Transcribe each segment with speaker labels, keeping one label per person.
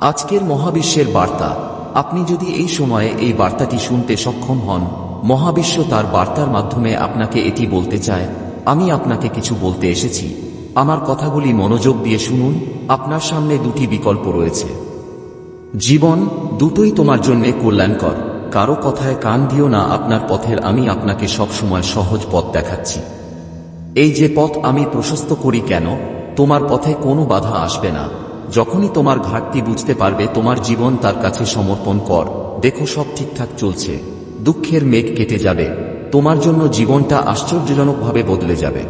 Speaker 1: আজকের মহাবিশ্বের বার্তা। আপনি যদি এই সময়ে এই বার্তাটি শুনতে সক্ষম হন, মহাবিশ্ব তার বার্তার মাধ্যমে আপনাকে এটি বলতে চায়, আমি আপনাকে কিছু বলতে এসেছি। আমার কথাগুলি মনোযোগ দিয়ে শুনুন, আপনার সামনে দুটি বিকল্প রয়েছে। জীবন, দুটোই তোমার জন্য কল্যাণকর। কারও কথায় কান দিও না, আপনার পথের আমি আপনাকে সবসময় সহজ পথ দেখাচ্ছি। এই যে পথ আমি প্রশস্ত করি কেন, তোমার পথে কোনো বাধা আসবে না। যখনই তোমার ঘাটতি বুঝতে পারবে, তোমার জীবন তার কাছে সমর্পণ কর। দেখো, সব ঠিকঠাক চলছে। দুঃখের মেঘ কেটে যাবে। তোমার জন্য জীবনটা আশ্চর্যজনকভাবে বদলে যাবে।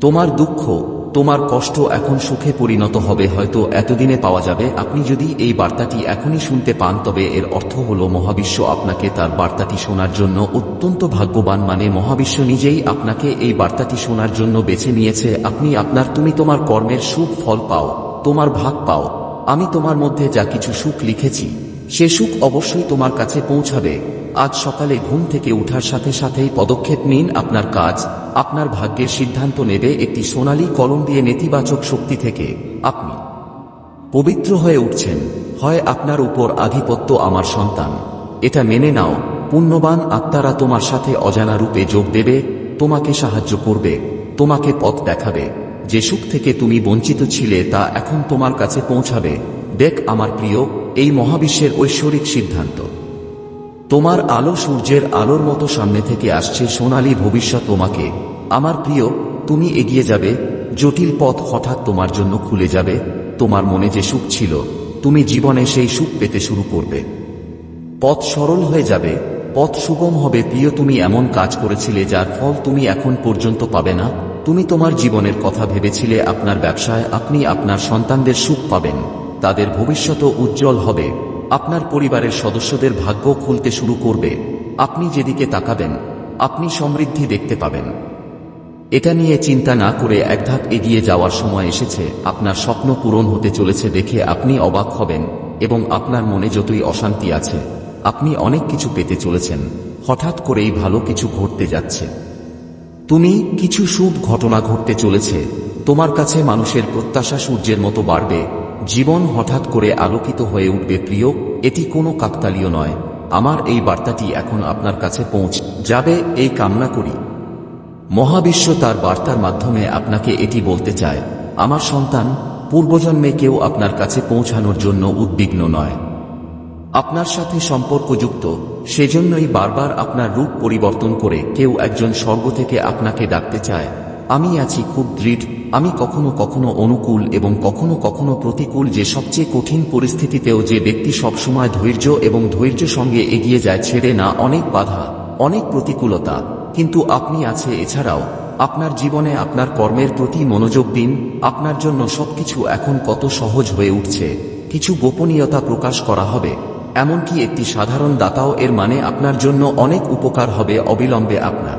Speaker 1: তোমার দুঃখ, তোমার কষ্ট এখন সুখে পরিণত হবে, হয়তো এতদিনে পাওয়া যাবে। আপনি যদি এই বার্তাটি এখনই শুনতে পান, তবে এর অর্থ হল, মহাবিশ্ব আপনাকে তার বার্তাটি শোনার জন্য অত্যন্ত ভাগ্যবান। মানে মহাবিশ্ব নিজেই আপনাকে এই বার্তাটি শোনার জন্য বেছে নিয়েছে। আপনি আপনার, তুমি তোমার কর্মের সুখ ফল পাও। তোমার ভাগ পাও। আমি তোমার মধ্যে যা কিছু সুখ লিখেছি, সে সুখ অবশ্যই তোমার কাছে পৌঁছাবে। আজ সকালে ঘুম থেকে উঠার সাথে সাথেই পদক্ষেপ নিন আপনার কাজ। আপনার ভাগ্যের সিদ্ধান্ত নেবে একটি সোনালী কলম দিয়ে নেতিবাচক শক্তি থেকে। আপনি পবিত্র হয়ে উঠছেন। হয় আপনার উপর আধিপত্য আমার সন্তান। এটা মেনে নাও। পুণ্যবান আত্মারা তোমার সাথে অজানা রূপে যোগ দেবে, তোমাকে সাহায্য করবে, তোমাকে পথ দেখাবে। যে সুখ থেকে তুমি বঞ্চিত ছিলে তা এখন তোমার কাছে পৌঁছাবে। দেখ আমার প্রিয়, এই মহাবিশ্বের ঐশ্বরিক সিদ্ধান্ত। তোমার আলো সূর্যের আলোর মতো সামনে থেকে আসছে সোনালী ভবিষ্যৎ তোমাকে। আমার প্রিয়, তুমি এগিয়ে যাবে, জটিল পথ হঠাৎ তোমার জন্য খুলে যাবে, তোমার মনে যে সুখ ছিল, তুমি জীবনে সেই সুখ পেতে শুরু করবে। পথ সরল হয়ে যাবে, পথ সুগম হবে, প্রিয় তুমি এমন কাজ করেছিলে যার ফল তুমি এখন পর্যন্ত পাবে না। তুমি তোমার জীবনের কথা ভেবেছিলে আপনার ব্যবসায় আপনি আপনার সন্তানদের সুখ পাবেন। তাদের ভবিষ্যৎ উজ্জ্বল হবে। আপনার পরিবারের সদস্যদের ভাগ্য খুলতে শুরু করবে। আপনি যেদিকে তাকাবেন, আপনি সমৃদ্ধি দেখতে পাবেন। এটা নিয়ে চিন্তা না করে এক ধাপ এগিয়ে যাওয়ার সময় এসেছে। আপনার স্বপ্ন পূরণ হতে চলেছে দেখে আপনি অবাক হবেন এবং আপনার মনে যতই অশান্তি আছে, আপনি অনেক কিছু পেতে চলেছেন। হঠাৎ করেই ভালো কিছু ঘটতে যাচ্ছে। তুমি কিছু শুভ ঘটনা ঘটতে চলেছে। তোমার কাছে মানুষের প্রত্যাশা সূর্যের মতো বাড়বে। জীবন হঠাৎ করে আলোকিত হয়ে উঠবে, প্রিয়। এটি কোনো কাকতালীয় নয়। আমার এই বার্তাটি এখন আপনার কাছে পৌঁছ, যাবে, এই কামনা করি। মহাবিশ্ব তার বার্তার মাধ্যমে আপনাকে এটি বলতে চায়। আমার সন্তান, পূর্বজন্মে কেউ আপনার কাছে পৌঁছানোর জন্য উদ্বিগ্ন নয়। আপনার সাথে সম্পর্কযুক্ত সেজন্যই বারবার আপনার রূপ পরিবর্তন করে কেউ একজন স্বর্গ থেকে আপনাকে ডাকতে চায়। আমি আছি খুব দৃঢ়, আমি কখনো কখনো অনুকূল এবং কখনো কখনো প্রতিকূল যে সবচেয়ে কঠিন পরিস্থিতিতেও যে ব্যক্তি সবসময় ধৈর্য এবং ধৈর্য সঙ্গে এগিয়ে যায় ছেড়ে না অনেক বাধা, অনেক প্রতিকূলতা। কিন্তু আপনি আছে এছাড়াও, আপনার জীবনে আপনার কর্মের প্রতি মনোযোগ দিন, আপনার জন্য সবকিছু এখন কত সহজ হয়ে উঠছে। কিছু গোপনীয়তা প্রকাশ করা হবে। এমনকি একটি সাধারণ দাতাও এর মানে আপনার জন্য অনেক উপকার হবে অবিলম্বে আপনার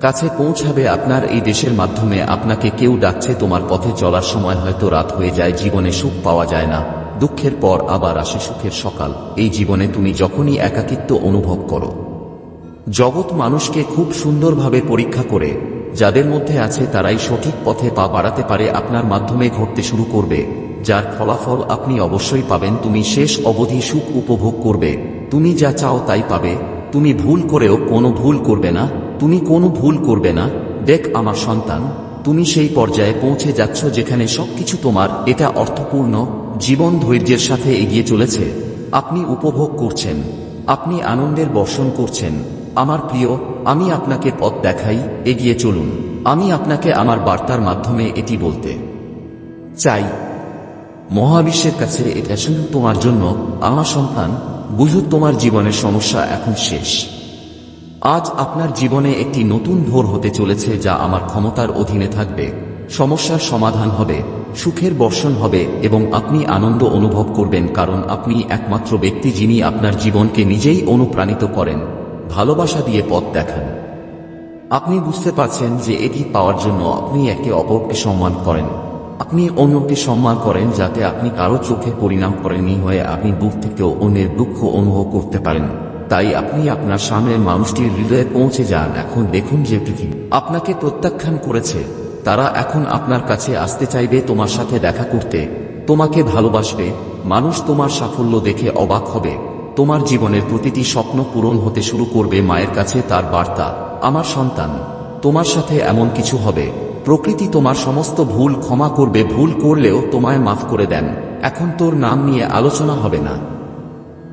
Speaker 1: কাছে পৌঁছাবে আপনার এই দেশের মাধ্যমে। আপনাকে কেউ ডাকছে, তোমার পথে চলার সময় হয়তো রাত হয়ে যায়, জীবনে সুখ পাওয়া যায় না। দুঃখের পর আবার আসে সুখের সকাল। এই জীবনে তুমি যখনই একাকিত্ব অনুভব করো। জগৎ মানুষকে খুব সুন্দরভাবে পরীক্ষা করে। যাদের মধ্যে আছে তারাই সঠিক পথে পা বাড়াতে পারে, আপনার মাধ্যমে ঘটতে শুরু করবে। যার ফলাফল আপনি অবশ্যই পাবেন, তুমি শেষ অবধি সুখ উপভোগ করবে। তুমি যা চাও তাই পাবে। তুমি ভুল করেও কোনো ভুল করবে না। তুমি কোনো ভুল করবে না। দেখ আমার সন্তান, তুমি সেই পর্যায়ে পৌঁছে যাচ্ছ যেখানে সবকিছু তোমার, এটা অর্থপূর্ণ, জীবন ধৈর্যের সাথে এগিয়ে চলেছে। আপনি উপভোগ করছেন। আপনি আনন্দের বর্ষণ করছেন। আমার প্রিয়, আমি আপনাকে পথ দেখাই, এগিয়ে চলুন। আমি আপনাকে আমার বার্তার মাধ্যমে এটি বলতে চাই। মহাবিশ্বের কাছে এটা শুধু তোমার জন্য, আমার সন্তান, বুঝো তোমার জীবনের সমস্যা এখন শেষ। আজ আপনার জীবনে একটি নতুন ভোর হতে চলেছে যা আমার ক্ষমতার অধীনে থাকবে। সমস্যার সমাধান হবে, সুখের বর্ষণ হবে, এবং আপনি আনন্দ অনুভব করবেন কারণ আপনি একমাত্র ব্যক্তি যিনি আপনার জীবনকে নিজেই অনুপ্রাণিত করেন। ভালোবাসা দিয়ে পথ দেখান। আপনি বুঝতে পারছেন যে এটি পাওয়ার জন্য আপনি একে অপরকে সম্মান করেন। আপনি অন্যকে সম্মান করেন যাতে আপনি কারও চোখে পরিণাম করেননি হয়ে আপনি বুক থেকেও অন্যের দুঃখ অনুভব করতে পারেন। তাই আপনি আপনার সামনের মানুষটির হৃদয়ে পৌঁছে যান। এখন দেখুন যে পৃথিবী আপনাকে প্রত্যাখ্যান করেছে। তারা এখন আপনার কাছে আসতে চাইবে তোমার সাথে দেখা করতে। তোমাকে ভালোবাসবে। মানুষ তোমার সাফল্য দেখে অবাক হবে। তোমার জীবনের প্রতিটি স্বপ্ন পূরণ হতে শুরু করবে মায়ের কাছে তার বার্তা। আমার সন্তান, তোমার সাথে এমন কিছু হবে। প্রকৃতি তোমার সমস্ত ভুল ক্ষমা করবে, ভুল করলেও তোমায় মাফ করে দেন। এখন তোর নাম নিয়ে আলোচনা হবে না।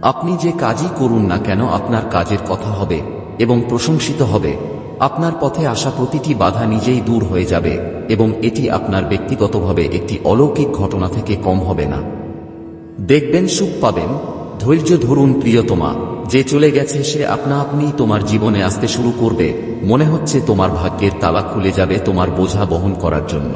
Speaker 1: আপনি যে কাজই করুন না কেন, আপনার কাজের কথা হবে এবং প্রশংসিত হবে। আপনার পথে আসা প্রতিটি বাধা নিজেই দূর হয়ে যাবে এবং এটি আপনার ব্যক্তিগতভাবে একটি অলৌকিক ঘটনা থেকে কম হবে না। দেখবেন সুখ পাবেন ধৈর্য ধরুন প্রিয়তমা। যে চলে গেছে সে আপনা আপনি তোমার জীবনে আসতে শুরু করবে। মনে হচ্ছে তোমার ভাগ্যের তালা খুলে যাবে তোমার বোঝা বহন করার জন্য।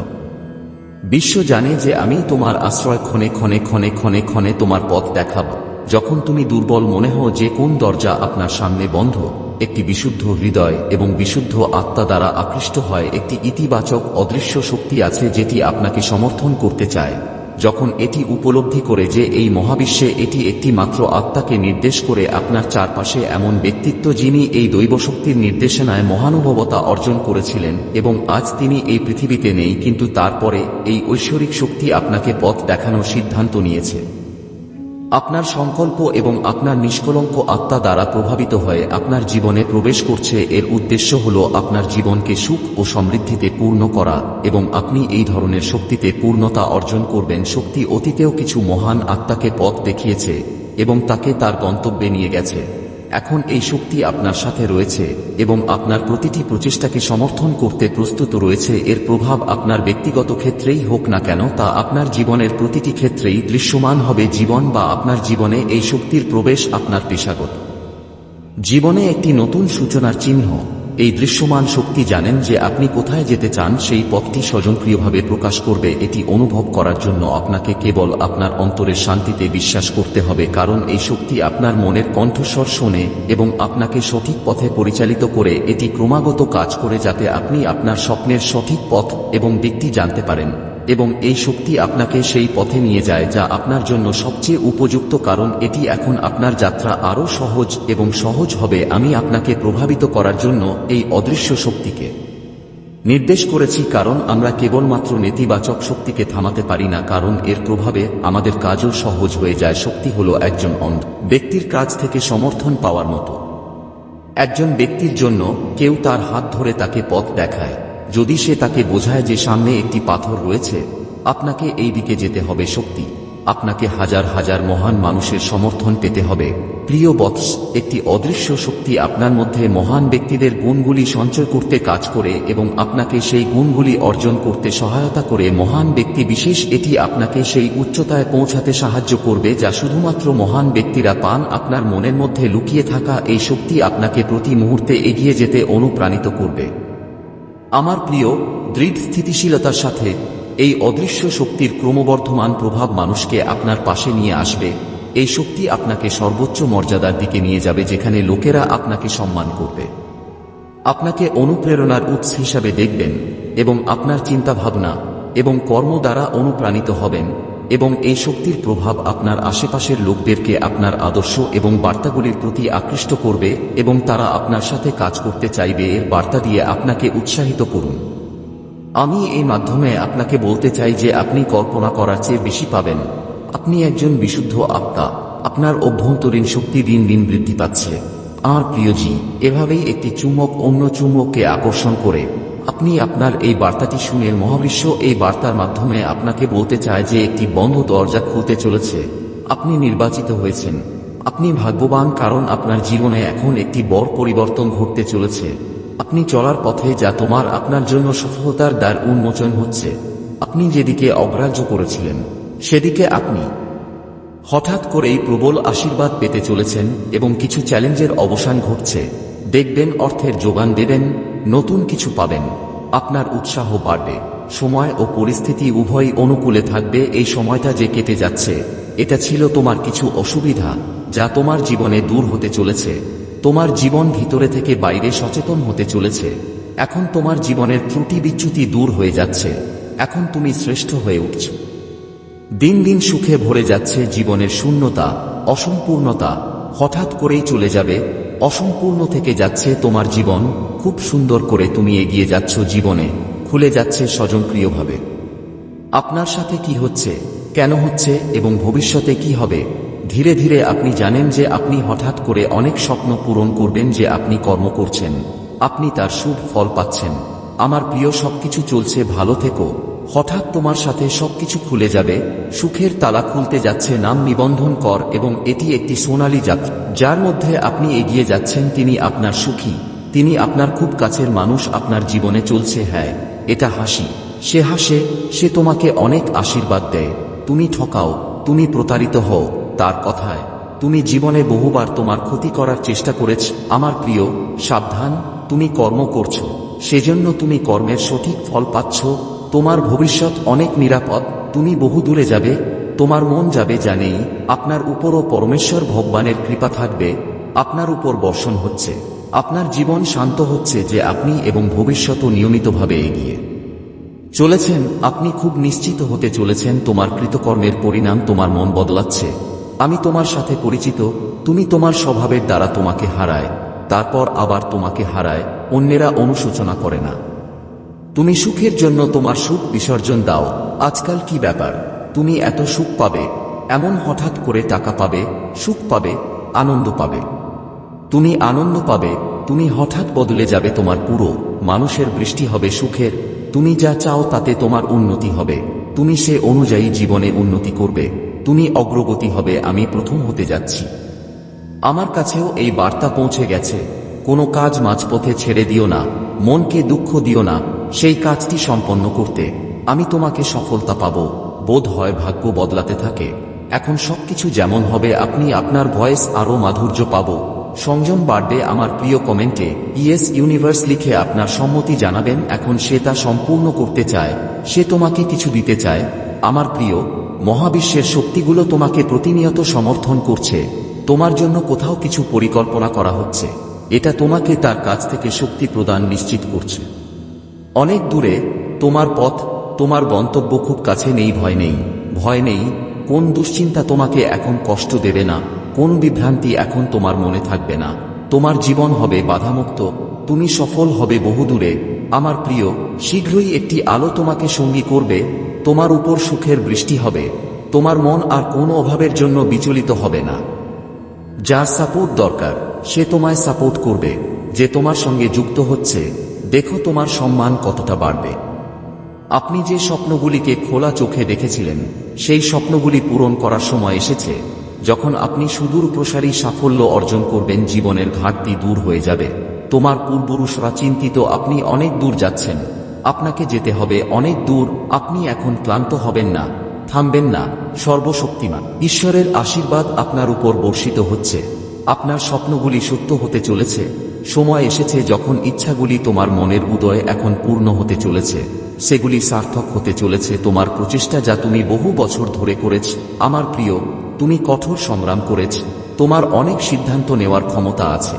Speaker 1: বিশ্ব জানে যে আমি তোমার আশ্রয় ক্ষণে ক্ষণে ক্ষণে ক্ষণে ক্ষণে তোমার পথ দেখাব। যখন তুমি দুর্বল মনে হও যে কোন দরজা আপনার সামনে বন্ধ, একটি বিশুদ্ধ হৃদয় এবং বিশুদ্ধ আত্মা দ্বারা আকৃষ্ট হয়, একটি ইতিবাচক অদৃশ্য শক্তি আছে যেটি আপনাকে সমর্থন করতে চায়। যখন এটি উপলব্ধি করে যে এই মহাবিশ্বে এটি একটি মাত্র আত্মাকে নির্দেশ করে আপনার চারপাশে এমন ব্যক্তিত্ব যিনি এই দৈবশক্তির নির্দেশনায় মহানুভবতা অর্জন করেছিলেন এবং আজ তিনি এই পৃথিবীতে নেই, কিন্তু তারপরে এই ঐশ্বরিক শক্তি আপনাকে পথ দেখানোর সিদ্ধান্ত নিয়েছে। আপনার সংকল্প এবং আপনার নিষ্কলঙ্ক আত্মা দ্বারা প্রভাবিত হয়ে আপনার জীবনে প্রবেশ করছে, এর উদ্দেশ্য হল আপনার জীবনকে সুখ ও সমৃদ্ধিতে পূর্ণ করা এবং আপনি এই ধরনের শক্তিতে পূর্ণতা অর্জন করবেন। শক্তি অতীতেও কিছু মহান আত্মাকে পথ দেখিয়েছে এবং তাকে তার গন্তব্যে নিয়ে গেছে। এখন এই শক্তি আপনার সাথে রয়েছে এবং আপনার প্রতিটি প্রচেষ্টাকে সমর্থন করতে প্রস্তুত রয়েছে। এর প্রভাব আপনার ব্যক্তিগত ক্ষেত্রেই হোক না কেন, তা আপনার জীবনের প্রতিটি ক্ষেত্রেই দৃশ্যমান হবে। জীবন বা আপনার জীবনে এই শক্তির প্রবেশ আপনার পেশাগত। জীবনে একটি নতুন সূচনার চিহ্ন এই দৃশ্যমান শক্তি জানেন যে আপনি কোথায় যেতে চান, সেই পথটি স্বজনপ্রিয়ভাবে প্রকাশ করবে। এটি অনুভব করার জন্য আপনাকে কেবল আপনার অন্তরের শান্তিতে বিশ্বাস করতে হবে, কারণ এই শক্তি আপনার মনের কণ্ঠস্বর শোনে এবং আপনাকে সঠিক পথে পরিচালিত করে। এটি ক্রমাগত কাজ করে যাতে আপনি আপনার স্বপ্নের সঠিক পথ এবং দিকটি জানতে পারেন। এবং এই শক্তি আপনাকে সেই পথে নিয়ে যায় যা আপনার জন্য সবচেয়ে উপযুক্ত কারণ। এটি এখন আপনার যাত্রা আরও সহজ এবং সহজ হবে। আমি আপনাকে প্রভাবিত করার জন্য এই অদৃশ্য শক্তিকে নির্দেশ করেছি, কারণ আমরা কেবলমাত্র নেতিবাচক শক্তিকে থামাতে পারি না, কারণ এর প্রভাবে আমাদের কাজও সহজ হয়ে যায়। শক্তি হল একজন অন্ধ ব্যক্তির কাছ থেকে সমর্থন পাওয়ার মতো। একজন ব্যক্তির জন্য কেউ তার হাত ধরে তাকে পথ দেখায়। যদি সে তাকে বোঝায় যে সামনে একটি পাথর রয়েছে, আপনাকে এই দিকে যেতে হবে শক্তি। আপনাকে হাজার হাজার মহান মানুষের সমর্থন পেতে হবে। প্রিয় বৎস, একটি অদৃশ্য শক্তি আপনার মধ্যে মহান ব্যক্তিদের গুণগুলি সঞ্চয় করতে কাজ করে এবং আপনাকে সেই গুণগুলি অর্জন করতে সহায়তা করে মহান ব্যক্তি বিশেষ এটি আপনাকে সেই উচ্চতায় পৌঁছাতে সাহায্য করবে যা শুধুমাত্র মহান ব্যক্তিরা পান। আপনার মনের মধ্যে লুকিয়ে থাকা এই শক্তি আপনাকে প্রতি মুহূর্তে এগিয়ে যেতে অনুপ্রাণিত করবে। আমার প্রিয়, দৃঢ় স্থিতিশীলতার সাথে এই অদৃশ্য শক্তির ক্রমবর্ধমান প্রভাব মানুষকে আপনার পাশে নিয়ে আসবে। এই শক্তি আপনাকে সর্বোচ্চ মর্যাদার দিকে নিয়ে যাবে যেখানে লোকেরা আপনাকে সম্মান করবে। আপনাকে অনুপ্রেরণার উৎস হিসাবে দেখবেন এবং আপনার চিন্তাভাবনা এবং কর্ম দ্বারা অনুপ্রাণিত হবেন। এবং এই শক্তির প্রভাব আপনার আশেপাশের লোকদেরকে আপনার আদর্শ এবং বার্তাগুলির প্রতি আকৃষ্ট করবে এবং তারা আপনার সাথে কাজ করতে চাইবে এর বার্তা দিয়ে আপনাকে উৎসাহিত করুন। আমি এই মাধ্যমে আপনাকে বলতে চাই যে আপনি কল্পনা করার চেয়ে বেশি পাবেন। আপনি একজন বিশুদ্ধ আত্মা। আপনার অভ্যন্তরীণ শক্তি দিন দিন বৃদ্ধি পাচ্ছে। আমার প্রিয়জি এভাবেই একটি চুম্বক অন্য চুম্বককে আকর্ষণ করে। আপনি আপনার এই বার্তাটি শুনে মহাবিশ্ব এই বার্তার মাধ্যমে আপনাকে বলতে চায় যে একটি বন্ধ দরজা খুলতে চলেছে। আপনি নির্বাচিত হয়েছেন। আপনি ভাগ্যবান কারণ আপনার জীবনে এখন একটি বড় পরিবর্তন ঘটতে চলেছে। আপনি চলার পথে যা তোমার আপনার জন্য সফলতার দ্বার উন্মোচন হচ্ছে। আপনি যেদিকে অগ্রাহ্য করেছিলেন, সেদিকে আপনি। হঠাৎ করেই প্রবল আশীর্বাদ পেতে চলেছেন এবং কিছু চ্যালেঞ্জের অবসান ঘটছে। দেখবেন অর্থের যোগান দেবেন নতুন কিছু পাবেন। আপনার উৎসাহ বাড়বে। সময় ও পরিস্থিতি উভয়ই অনুকূলে থাকবে এই সময়টা যে কেটে যাচ্ছে। এটা ছিল তোমার কিছু অসুবিধা যা তোমার জীবনে দূর হতে চলেছে। তোমার জীবন ভিতরে থেকে বাইরে সচেতন হতে চলেছে। এখন তোমার জীবনের ত্রুটি বিচ্যুতি দূর হয়ে যাচ্ছে। এখন তুমি শ্রেষ্ঠ হয়ে উঠছ। দিন দিন সুখে ভরে যাচ্ছে জীবনের শূন্যতা, অসম্পূর্ণতা। হঠাৎ করেই চলে যাবে অসম্পূর্ণ থেকে যাচ্ছে তোমার জীবন, খুব সুন্দর করে তুমি এগিয়ে যাচ্ছ জীবনে, খুলে যাচ্ছে স্বজনপ্রিয়ভাবে। আপনার সাথে কি হচ্ছে, কেন হচ্ছে এবং ভবিষ্যতে কি হবে, ধীরে ধীরে আপনি জানেন যে আপনি হঠাৎ করে অনেক স্বপ্ন পূরণ করবেন যে আপনি কর্ম করছেন, আপনি তার শুভ ফল পাচ্ছেন। আমার প্রিয় সবকিছু চলছে ভালো থেকো। হঠাৎ তোমার সাথে সবকিছু খুলে যাবে, সুখের তালা খুলতে যাচ্ছে নাম নিবন্ধন কর এবং এটি একটি সোনালী যাত্রা যার মধ্যে আপনি এগিয়ে যাচ্ছেন তিনি আপনার সুখী, তিনি আপনার খুব কাছের মানুষ আপনার জীবনে চলছে হ্যাঁ এটা হাসি, সে হাসে, সে তোমাকে অনেক আশীর্বাদ দেয়, তুমি ঠকাও, তুমি প্রতারিত হও, তার কথায়, তুমি জীবনে বহুবার তোমার ক্ষতি করার চেষ্টা করেছ, আমার প্রিয়, সাবধান, তুমি কর্ম করছ, সেজন্য তুমি কর্মের সঠিক ফল পাচ্ছ তোমার ভবিষ্যৎ অনেক নিরাপদ, তুমি বহু দূরে যাবে, তোমার মন যাবে জানেই, আপনার উপরও পরমেশ্বর ভগবানের কৃপা থাকবে, আপনার উপর বর্ষণ হচ্ছে, আপনার জীবন শান্ত হচ্ছে যে আপনি এবং ভবিষ্যৎও নিয়মিতভাবে এগিয়ে। চলেছেন, আপনি খুব নিশ্চিত হতে চলেছেন, তোমার কৃতকর্মের পরিণাম তোমার মন বদলাচ্ছে। আমি তোমার সাথে পরিচিত, তুমি তোমার স্বভাবের দ্বারা তোমাকে হারায়, তারপর আবার তোমাকে হারায়, অন্যেরা অনুশোচনা করে না। তুমি সুখের জন্য তোমার সুখ বিসর্জন দাও। আজকাল কি ব্যাপার? তুমি এত সুখ পাবে। এমন হঠাৎ করে টাকা পাবে, সুখ পাবে, আনন্দ পাবে। তুমি আনন্দ পাবে, তুমি হঠাৎ বদলে যাবে তোমার পুরো। মানুষের বৃষ্টি হবে সুখের। তুমি যা চাও তাতে তোমার উন্নতি হবে। তুমি সে অনুযায়ী জীবনে উন্নতি করবে। তুমি অগ্রগতি হবে, আমি প্রথম হতে যাচ্ছি। আমার কাছেও এই বার্তা পৌঁছে গেছে। কোনো কাজ মাঝপথে ছেড়ে দিও না। মনকে দুঃখ দিও না, সেই কাজটি সম্পন্ন করতে। আমি তোমাকে সফলতা পাব। বোধ হয় ভাগ্য বদলাতে থাকে। এখন সবকিছু যেমন হবে, আপনি আপনার ভয়েস আরও মাধুর্য পাব। সংযম বাড়বে আমার প্রিয় কমেন্টে, ইয়েস ইউনিভার্স লিখে আপনার সম্মতি জানাবেন, এখন সে তা সম্পূর্ণ করতে চায়। সে তোমাকে কিছু দিতে চায়। আমার প্রিয়, মহাবিশ্বের শক্তিগুলো তোমাকে প্রতিনিয়ত সমর্থন করছে। তোমার জন্য কোথাও কিছু পরিকল্পনা করা হচ্ছে। এটা তোমাকে তার কাছ থেকে শক্তি প্রদান নিশ্চিত করছে। অনেক দূরে, তোমার পথ, তোমার গন্তব্য খুব কাছে নেই, ভয় নেই। ভয় নেই, কোন দুশ্চিন্তা তোমাকে এখন কষ্ট দেবে না, কোন বিভ্রান্তি এখন তোমার মনে থাকবে না। তোমার জীবন হবে বাধামুক্ত, তুমি সফল হবে বহুদূরে আমার প্রিয়, শীঘ্রই একটি আলো তোমাকে সঙ্গী করবে, তোমার উপর সুখের বৃষ্টি হবে, তোমার মন আর কোনো অভাবের জন্য বিচলিত হবে না। যার সাপোর্ট দরকার। সে তোমায় সাপোর্ট করবে, যে তোমার সঙ্গে যুক্ত হচ্ছে। দেখো তোমার সম্মান কতটা বাড়বে। আপনি যে স্বপ্নগুলিকে খোলা চোখে দেখেছিলেন, সেই স্বপ্নগুলি পূরণ করার সময় এসেছে, যখন আপনি সুদূর প্রসারী সাফল্য অর্জন করবেন, জীবনের ঘাটতি দূর হয়ে যাবে। তোমার পূর্বপুরুষরা চিন্তিত, আপনি অনেক দূর যাচ্ছেন। আপনাকে যেতে হবে অনেক দূর, আপনি এখন ক্লান্ত হবেন না, থামবেন না, সর্বশক্তিমান। ঈশ্বরের আশীর্বাদ আপনার উপর বর্ষিত হচ্ছে। আপনার স্বপ্নগুলি সত্য হতে চলেছে। সময় এসেছে যখন ইচ্ছাগুলি তোমার মনের উদয় এখন পূর্ণ হতে চলেছে। সেগুলি সার্থক হতে চলেছে তোমার প্রচেষ্টা যা তুমি বহু বছর ধরে করেছ। আমার প্রিয়, তুমি কঠোর সংগ্রাম করেছ। তোমার অনেক সিদ্ধান্ত নেওয়ার ক্ষমতা আছে।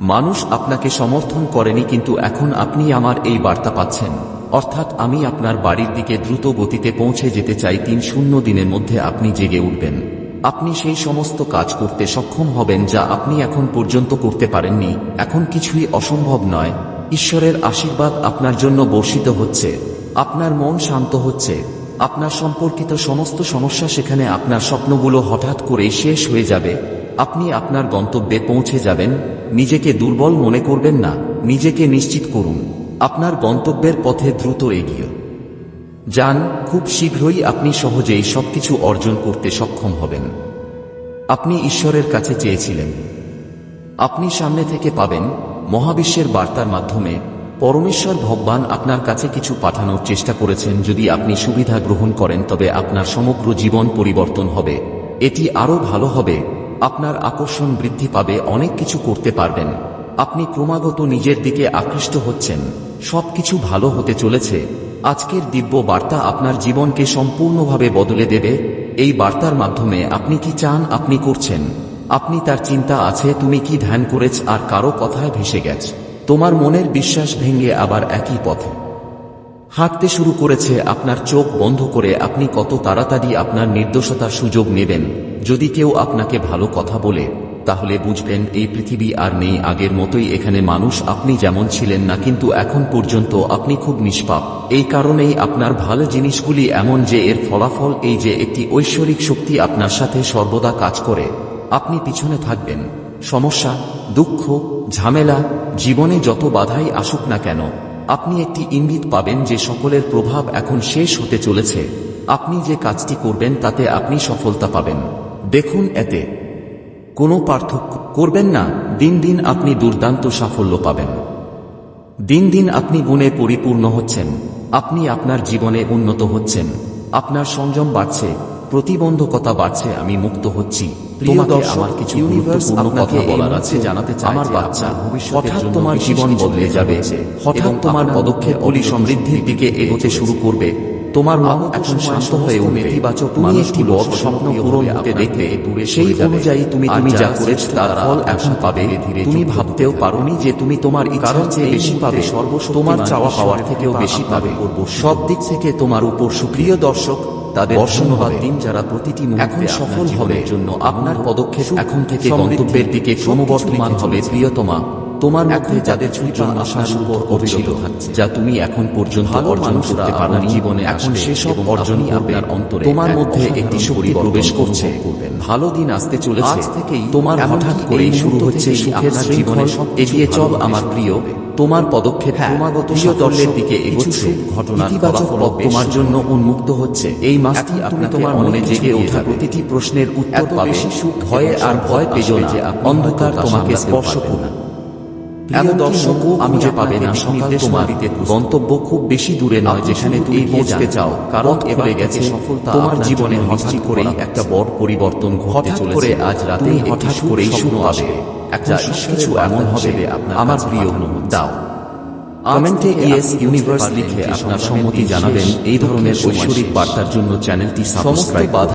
Speaker 1: মানুষ আপনাকে সমর্থন করেনি কিন্তু এখন আপনি আমার এই বার্তা পাচ্ছেন। অর্থাৎ আমি আপনার বাড়ির দিকে দ্রুত গতিতে পৌঁছে যেতে চাই তিন শূন্য দিনের মধ্যে আপনি জেগে উঠবেন। আপনি সেই সমস্ত কাজ করতে সক্ষম হবেন যা আপনি এখন পর্যন্ত করতে পারেননি। এখন কিছুই অসম্ভব নয়। ঈশ্বরের আশীর্বাদ আপনার জন্য বর্ষিত হচ্ছে। আপনার মন শান্ত হচ্ছে। আপনার সম্পর্কিত সমস্ত সমস্যা সেখানে আপনার স্বপ্নগুলো হঠাৎ করেই শেষ হয়ে যাবে। আপনি আপনার গন্তব্যে পৌঁছে যাবেন। নিজেকে দুর্বল মনে করবেন না। নিজেকে নিশ্চিত করুন। আপনার গন্তব্যের পথে দ্রুত এগিয়ে। যান, খুব শীঘ্রই আপনি সহজেই সবকিছু অর্জন করতে সক্ষম হবেন। আপনি ঈশ্বরের কাছে চেয়েছিলেন। আপনি সামনে থেকে পাবেন, মহাবিশ্বের বার্তার মাধ্যমে পরমেশ্বর ভগবান আপনার কাছে কিছু পাঠানোর চেষ্টা করেছেন যদি আপনি সুবিধা গ্রহণ করেন, তবে আপনার সমগ্র জীবন পরিবর্তন হবে। এটি আরও ভালো হবে, আপনার আকর্ষণ বৃদ্ধি পাবে, অনেক কিছু করতে পারবেন। আপনি ক্রমাগত নিজের দিকে আকৃষ্ট হচ্ছেন, সবকিছু ভালো হতে চলেছে। আজকের দিব্য বার্তা আপনার জীবনকে সম্পূর্ণভাবে বদলে দেবে। এই বার্তার মাধ্যমে আপনি কি চান, আপনি করছেন। আপনি তার চিন্তা আছে, তুমি কি ধ্যান করেছ, আর কারও কথায় ভেসে গেছ। তোমার মনের বিশ্বাস ভেঙে আবার একই পথে। হাঁটতে শুরু করেছে, আপনার চোখ বন্ধ করে আপনি কত তাড়াতাড়ি আপনার নির্দোষতার সুযোগ নেবেন। যদি কেউ আপনাকে ভালো কথা বলে তাহলে বুঝবেন, এই পৃথিবী আর নেই। আগের মতোই এখানে মানুষ, আপনি যেমন ছিলেন না, কিন্তু এখন পর্যন্ত আপনি খুব নিষ্পাপ। এই কারণেই আপনার ভালো জিনিসগুলি এমন যে এর ফলাফল, এই যে একটি ঐশ্বরিক শক্তি আপনার সাথে সর্বদা কাজ করে। আপনি পিছনে থাকবেন। সমস্যা, দুঃখ, ঝামেলা, জীবনে যত বাধাই আসুক না কেন, আপনি একটি ইঙ্গিত পাবেন যে সকলের প্রভাব এখন শেষ হতে চলেছে। আপনি যে কাজটি করবেন, তাতে আপনি সফলতা পাবেন। দেখুন এতে কোনো পার্থক্য করবেন না। দিন দিন আপনি দুর্দান্ত সাফল্য পাবেন। দিন দিন আপনি গুণে পরিপূর্ণ হচ্ছেন। আপনি আপনার জীবনে উন্নত হচ্ছেন। আপনার সংযম বাড়ছে। প্রতিবন্ধকতা বাড়ছে। আমি মুক্ত হচ্ছি। তোমাকে আমার কিছু
Speaker 2: ইউনিভার্স
Speaker 1: গুরুত্বপূর্ণ
Speaker 2: আপনাকে
Speaker 1: কথা বলার আছে।
Speaker 2: জানাতে
Speaker 1: আমার বাচ্চা হঠাৎ তোমার জীবন বদলে যাবে হঠাৎ তোমার পদক্ষেপগুলি সমৃদ্ধির দিকে এগোতে শুরু করবে। তোমার মন এখন শান্ত হয়ে উঠবে।
Speaker 2: মানুষগুলো
Speaker 1: স্বপ্ন পূরণ হতে দেখবে
Speaker 2: দূরে
Speaker 1: সেই অনুযায়ী তুমি তুমি যা করেছ তার ফল এখন পাবে। তুমি ভাবতেও পারোনি যে তুমি তোমার
Speaker 2: কারণ
Speaker 1: চেয়ে বেশি পাবে।
Speaker 2: সর্বশক্তিমান
Speaker 1: তোমার চাওয়া পাওয়ার থেকেও বেশি পাবে। সব দিক থেকে তোমার উপর সুপ্রিয়
Speaker 2: দর্শক তাদের
Speaker 1: বর্ষণ
Speaker 2: ধন্যবাদ। দিন যারা প্রতিটি
Speaker 1: এখন
Speaker 2: মুহূর্তে
Speaker 1: সফল হবে।
Speaker 2: জন্য
Speaker 1: আপনার পদক্ষেপ এখন থেকে গন্তব্যের দিকে ক্রমবর্ধমান হবে। প্রিয়তমা তোমার মধ্যে যাদের
Speaker 2: কৃপা
Speaker 1: আশার উপর
Speaker 2: অবিরত থাকছে।
Speaker 1: যা তুমি এখন পর্যন্ত অর্জন করতে পারোনি
Speaker 2: জীবনে
Speaker 1: এখন সেসব অর্জনই
Speaker 2: আপনি আপনার অন্তরে
Speaker 1: তোমার মধ্যে একটি শক্তি প্রবেশ করছে ভালো দিন আসতে চলেছে
Speaker 2: আজ থেকেই
Speaker 1: তোমার হঠাৎ করেই শুরু হচ্ছে সুখের
Speaker 2: জীবনে
Speaker 1: এগিয়ে চল আমার প্রিয় তোমার পদক্ষেপ
Speaker 2: হ্যাঁ,
Speaker 1: ক্রমাগত
Speaker 2: দর্শক,
Speaker 1: দিকে এগোচ্ছে
Speaker 2: ঘটনার ফলাফল
Speaker 1: তোমার জন্য উন্মুক্ত হচ্ছে
Speaker 2: এই মাসটি
Speaker 1: তুমি তোমার মনে জেগে ওঠা। প্রতিটি প্রশ্নের উত্তর পাবে
Speaker 2: সুখ
Speaker 1: ভয়ে আর ভয় পেজো
Speaker 2: যে
Speaker 1: অন্ধকার তোমাকে স্পর্শ করবে।
Speaker 2: প্রিয় দর্শক, আমি
Speaker 1: খুঁজে পাবে না সকাল তোমার গন্তব্য খুব বেশি দূরে নয় যেখানে তুমি পৌঁছতে চাও।
Speaker 2: কারণ এবার
Speaker 1: গেছে
Speaker 2: সফলতা
Speaker 1: তোমার জীবনে হঠাৎ করেই একটা বড় পরিবর্তন ঘটতে চলেছে।
Speaker 2: আজ রাতে
Speaker 1: হঠাৎ করেই
Speaker 2: আসবে, যা ঈশ্বরের
Speaker 1: কিছু এমন হবে আমার প্রিয় দাও কমেন্টে ইয়েস ইউনিভার্স লিখে আপনার সম্মতি জানাবেন। এই ধরনের ঐশ্বরিক বার্তার জন্য চ্যানেলটি সাবস্ক্রাইব